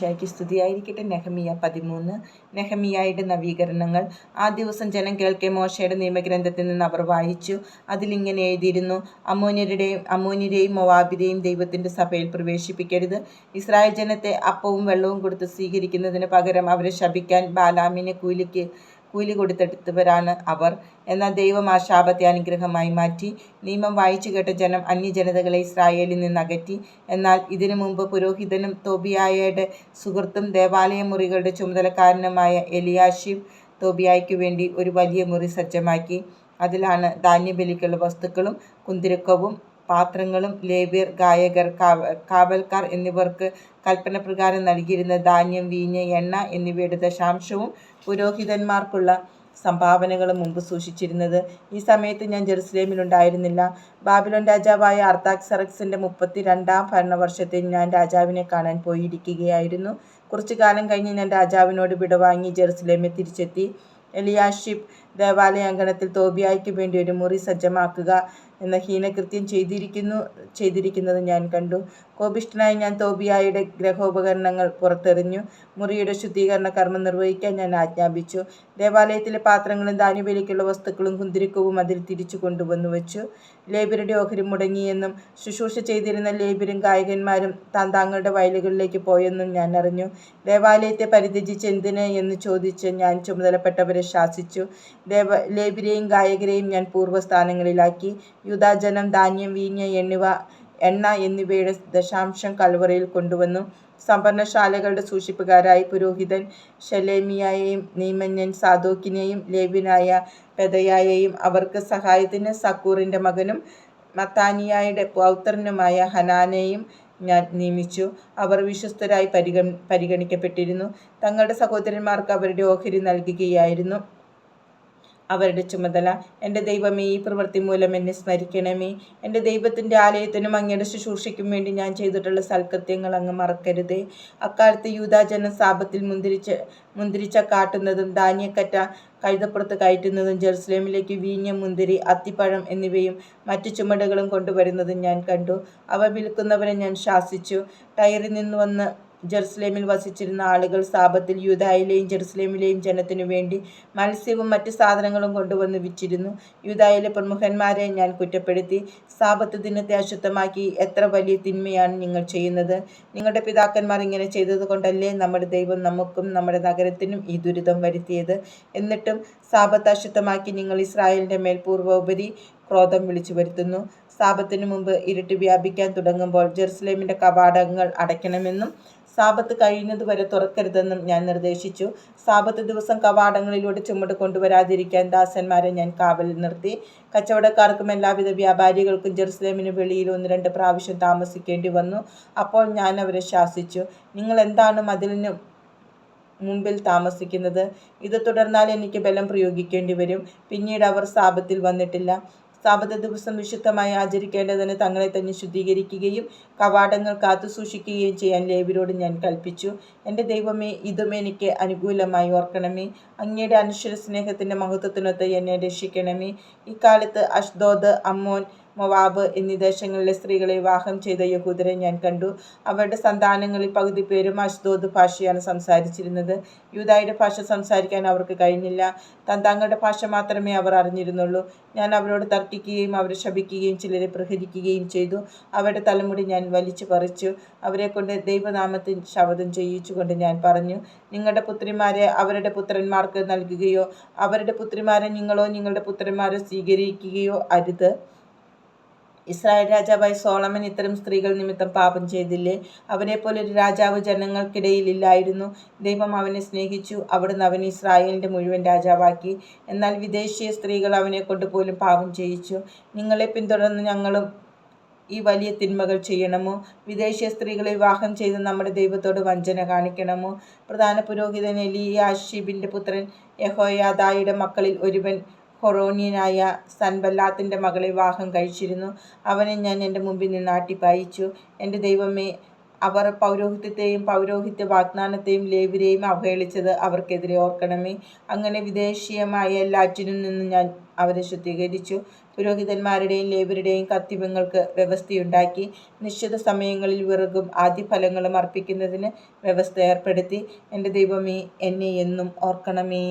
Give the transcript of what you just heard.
ഈശോമിശിഹായ്ക്ക് സ്തുതിയായിരിക്കട്ടെ നെഹമിയ പതിമൂന്ന്. നെഹമിയായുടെ നവീകരണങ്ങൾ. ആ ദിവസം ജനം കേൾക്കെ മോശയുടെ നിയമഗ്രന്ഥത്തിൽ നിന്ന് അവർ വായിച്ചു. അതിലിങ്ങനെ എഴുതിയിരുന്നു. അമോന്യരുടെയും അമോന്യരെയും മൊവാബിരെയും ദൈവത്തിന്റെ സഭയിൽ പ്രവേശിപ്പിക്കരുത്. ഇസ്രായേൽ ജനത്തെ അപ്പവും വെള്ളവും കൊടുത്ത് സ്വീകരിക്കുന്നതിന് പകരം അവരെ ശപിക്കാൻ ബാലാമിനെ കൂലിക്ക് കൂലി കൊടുത്തെടുത്തവരാണ് അവർ. എന്നാൽ ദൈവം ആ ശാപത്തെ അനുഗ്രഹമായി മാറ്റി. നിയമം വായിച്ചു കേട്ട ജനം അന്യജനതകളെ ഇസ്രായേലിൽ നിന്ന് അകറ്റി. എന്നാൽ ഇതിനു മുമ്പ് പുരോഹിതനും തോബിയായയുടെ സുഹൃത്തും ദേവാലയ മുറികളുടെ ചുമതലക്കാരനുമായ എലിയാഷിബ് തോബിയായ്ക്കു വേണ്ടി ഒരു വലിയ മുറി സജ്ജമാക്കി. അതിലാണ് ധാന്യബലിക്കുള്ള വസ്തുക്കളും കുന്തിരുക്കവും പാത്രങ്ങളും ലേവ്യർ ഗായകർ കാവൽക്കാർ എന്നിവർക്ക് കൽപ്പനപ്രകാരം നൽകിയിരുന്ന ധാന്യം വീഞ്ഞ് എണ്ണ എന്നിവയുടെ ദശാംശവും പുരോഹിതന്മാർക്കുള്ള സംഭാവനകളും മുമ്പ് സൂക്ഷിച്ചിരുന്നത്. ഈ സമയത്ത് ഞാൻ ജെറുസലേമിൽ ഉണ്ടായിരുന്നില്ല ബാബിലോൺ രാജാവായ അർത്താക്സറക്സിന്റെ മുപ്പത്തി രണ്ടാം ഭരണവർഷത്തിൽ ഞാൻ രാജാവിനെ കാണാൻ പോയിരിക്കുകയായിരുന്നു. കുറച്ചു കാലം കഴിഞ്ഞ് ഞാൻ രാജാവിനോട് വിടവാങ്ങി ജെറുസലേമിൽ തിരിച്ചെത്തി. എലിയാഷിബ് ദേവാലയാങ്കണത്തിൽ തോബിയായ്ക്ക് വേണ്ടി ഒരു മുറി സജ്ജമാക്കുക എന്ന ഹീനകൃത്യം ചെയ്തിരിക്കുന്നു ചെയ്തിരിക്കുന്നത് ഞാൻ കണ്ടു. കോപിഷ്ഠനായി ഞാൻ തോബിയായുടെ ഗ്രഹോപകരണങ്ങൾ പുറത്തെറിഞ്ഞു. മുറിയുടെ ശുദ്ധീകരണ കർമ്മം നിർവഹിക്കാൻ ഞാൻ ആജ്ഞാപിച്ചു. ദേവാലയത്തിലെ പാത്രങ്ങളും ധാന്യവിലയ്ക്കുള്ള വസ്തുക്കളും കുന്തിരിക്കവും അതിൽ തിരിച്ചു കൊണ്ടുവന്നു വെച്ചു ലേബിയരുടെ ഓഹരി മുടങ്ങിയെന്നും ശുശ്രൂഷ ചെയ്തിരുന്ന ലേബിയും ഗായകന്മാരും താൻ താങ്കളുടെ വയലുകളിലേക്ക് പോയെന്നും ഞാൻ അറിഞ്ഞു. ദേവാലയത്തെ പരിത്യജിച്ച് എന്തിന് എന്ന് ചോദിച്ച് ഞാൻ ചുമതലപ്പെട്ടവരെ ശാസിച്ചു. ദേവ ലേബിരെയും ഗായകരെയും ഞാൻ പൂർവസ്ഥാനങ്ങളിലാക്കി. യുദാജനം ധാന്യം വീഞ്ഞ് എന്നിവ എണ്ണ എന്നിവയുടെ ദശാംശം കൽവറയിൽ കൊണ്ടുവന്നു. സമ്പന്നശാലകളുടെ സൂക്ഷിപ്പുകാരായി പുരോഹിതൻ ഷലേമിയായെയും നീമന്യൻ സാദോക്കിനെയും ലേബിനായ പെതയായെയും അവർക്ക് സഹായത്തിന് സക്കൂറിന്റെ മകനും മത്താനിയായുടെ പൗത്രനുമായ ഹനാനെയും ഞാൻ നിയമിച്ചു. അവർ വിശ്വസ്തരായി പരിഗ പരിഗണിക്കപ്പെട്ടിരുന്നു. തങ്ങളുടെ സഹോദരന്മാർക്ക് അവരുടെ ഓഹരി നൽകുകയായിരുന്നു. അവരുടെ ചുമതല. എന്റെ ദൈവമേ ഈ പ്രവൃത്തി മൂലം എന്നെ സ്മരിക്കണമേ. എന്റെ ദൈവത്തിന്റെ ആലയത്തിനും അങ്ങയുടെ ശുശ്രൂഷയ്ക്കും വേണ്ടി ഞാൻ ചെയ്തിട്ടുള്ള സൽക്കൃത്യങ്ങൾ അങ്ങ് മറക്കരുതേ. അക്കാലത്ത് യൂതാജന സാപത്തിൽ മുന്തിരിച്ച് മുന്തിരിച്ച കാട്ടുന്നതും ധാന്യക്കറ്റ കഴുതപ്പുറത്ത് കയറ്റുന്നതും ജെറുസലേമിലേക്ക് വീഞ്ഞ മുന്തിരി അത്തിപ്പഴം എന്നിവയും മറ്റു ചുമടുകളും കൊണ്ടുവരുന്നതും ഞാൻ കണ്ടു. അവ വിൽക്കുന്നവരെ ഞാൻ ശാസിച്ചു. ടയറിൽ നിന്ന് വന്ന് ജെറുസലേമിൽ വസിച്ചിരുന്ന ആളുകൾ സാപത്തിൽ യൂതായിലെയും ജെറുസലേമിലെയും ജനത്തിനു വേണ്ടി മത്സ്യവും മറ്റു സാധനങ്ങളും കൊണ്ടുവന്ന് വിറ്റിരുന്നു. യൂതായിലെ പ്രമുഖന്മാരെ ഞാൻ കുറ്റപ്പെടുത്തി. സാപത്ത് ദിനത്തെ അശുദ്ധമാക്കി എത്ര വലിയ തിന്മയാണ് നിങ്ങൾ ചെയ്യുന്നത്? നിങ്ങളുടെ പിതാക്കന്മാർ ഇങ്ങനെ ചെയ്തത് കൊണ്ടല്ലേ നമ്മുടെ ദൈവം നമുക്കും നമ്മുടെ നഗരത്തിനും ഈ ദുരിതം വരുത്തിയത്? എന്നിട്ടും സാപത്ത് അശുദ്ധമാക്കി നിങ്ങൾ ഇസ്രായേലിന്റെ മേൽ പൂർവോപരി ക്രോധം വിളിച്ചു വരുത്തുന്നു. സാപത്തിനു മുമ്പ് ഇരുട്ട് വ്യാപിക്കാൻ തുടങ്ങുമ്പോൾ ജെറുസലേമിന്റെ കവാടങ്ങൾ അടയ്ക്കണമെന്നും സാപത്ത് കഴിയുന്നതുവരെ തുറക്കരുതെന്നും ഞാൻ നിർദ്ദേശിച്ചു. സാപത്ത് ദിവസം കവാടങ്ങളിലൂടെ ചുമട് കൊണ്ടുവരാതിരിക്കാൻ ദാസന്മാരെ ഞാൻ കാവലിൽ നിർത്തി. കച്ചവടക്കാർക്കും എല്ലാവിധ വ്യാപാരികൾക്കും ജെറുസലേമിന് വെളിയിൽ ഒന്ന് രണ്ട് പ്രാവശ്യം താമസിക്കേണ്ടി വന്നു. അപ്പോൾ ഞാൻ അവരെ ശാസിച്ചു. നിങ്ങൾ എന്താണ് മതിലിന് മുമ്പിൽ താമസിക്കുന്നത്? ഇത് തുടർന്നാൽ എനിക്ക് ബലം പ്രയോഗിക്കേണ്ടി വരും. പിന്നീട് അവർ സാപത്തിൽ വന്നിട്ടില്ല. സാപത്ത ദിവസം വിശുദ്ധമായി ആചരിക്കേണ്ടതിന് തങ്ങളെ തന്നെ ശുദ്ധീകരിക്കുകയും കവാടങ്ങൾ കാത്തു സൂക്ഷിക്കുകയും ചെയ്യാൻ ലേബിനോട് ഞാൻ കൽപ്പിച്ചു. എന്റെ ദൈവമേ ഇതും എനിക്ക് അനുകൂലമായി ഓർക്കണമേ. അങ്ങയുടെ അനശ്വര സ്നേഹത്തിന്റെ മഹത്വത്തിനൊത്ത് എന്നെ രക്ഷിക്കണമേ. ഇക്കാലത്ത് അഷ്ദോദ് അമ്മോൻ മൊവാബ് എന്നീ ദേശങ്ങളിലെ സ്ത്രീകളെ വിവാഹം ചെയ്ത യഹൂദരെ ഞാൻ കണ്ടു. അവരുടെ സന്താനങ്ങളിൽ പകുതി പേരും അഷ്ദോദ് ഭാഷയാണ് സംസാരിച്ചിരുന്നത്. യൂതായുടെ ഭാഷ സംസാരിക്കാൻ അവർക്ക് കഴിഞ്ഞില്ല. തന്താങ്ങളുടെ ഭാഷ മാത്രമേ അവർ അറിഞ്ഞിരുന്നുള്ളൂ. ഞാൻ അവരോട് തർക്കിക്കുകയും അവരെ ശപിക്കുകയും ചിലരെ പ്രഹരിക്കുകയും ചെയ്തു. അവരുടെ തലമുടി ഞാൻ വലിച്ചു പറിച്ചു. അവരെ കൊണ്ട് ദൈവനാമത്തിൽ ശപഥം ചെയ്യിച്ചുകൊണ്ട് ഞാൻ പറഞ്ഞു നിങ്ങളുടെ പുത്രിമാരെ അവരുടെ പുത്രന്മാർക്ക് നൽകുകയോ അവരുടെ പുത്രിമാരെ നിങ്ങളോ നിങ്ങളുടെ പുത്രന്മാരോ സ്വീകരിക്കുകയോ അരുത്. ഇസ്രായേൽ രാജാവായ സോളമൻ ഇത്തരം സ്ത്രീകൾ നിമിത്തം പാപം ചെയ്തില്ലേ? അവരെ പോലെ ഒരു രാജാവ് ജനങ്ങൾക്കിടയിൽ ഇല്ലായിരുന്നു. ദൈവം അവനെ സ്നേഹിച്ചു. അവിടുന്ന് അവനെ ഇസ്രായേലിന്റെ മുഴുവൻ രാജാവാക്കി. എന്നാൽ വിദേശീയ സ്ത്രീകൾ അവനെ കൊണ്ട് പോലും പാപം ചെയ്യിച്ചു. നിങ്ങളെ പിന്തുടർന്ന് ഞങ്ങളും ഈ വലിയ തിന്മകൾ ചെയ്യണമോ? വിദേശീയ സ്ത്രീകളെ വിവാഹം ചെയ്ത് നമ്മുടെ ദൈവത്തോട് വഞ്ചന കാണിക്കണമോ? പ്രധാന പുരോഹിതൻ എലിയാഷിബിന്റെ പുത്രൻ യഹോയാദായുടെ മക്കളിൽ ഒരുവൻ ഹൊറോന്യനായ സൻബല്ലാത്തിന്റെ മകളെ വിവാഹം കഴിച്ചിരുന്നു അവനെ ഞാൻ എന്റെ മുമ്പിൽ നിന്ന് ആട്ടിപ്പായിച്ചു എന്റെ ദൈവമേ അവർ പൗരോഹിത്യത്തെയും പൗരോഹിത്യ വാഗ്ദാനത്തെയും ലേവ്യരെയും അവഹേളിച്ചത് അവർക്കെതിരെ ഓർക്കണമേ. അങ്ങനെ വിദേശീയമായ എല്ലാറ്റിനും നിന്നും ഞാൻ അവരെ ശുദ്ധീകരിച്ചു. പുരോഹിതന്മാരുടെയും ലേബരുടെയും കർത്തവ്യങ്ങൾക്ക് വ്യവസ്ഥയുണ്ടാക്കി. നിശ്ചിത സമയങ്ങളിൽ വിറകും ആദ്യഫലങ്ങളും അർപ്പിക്കുന്നതിന് വ്യവസ്ഥ ഏർപ്പെടുത്തി. എന്റെ ദൈവമേ, എന്നെ എന്നും ഓർക്കണമേ.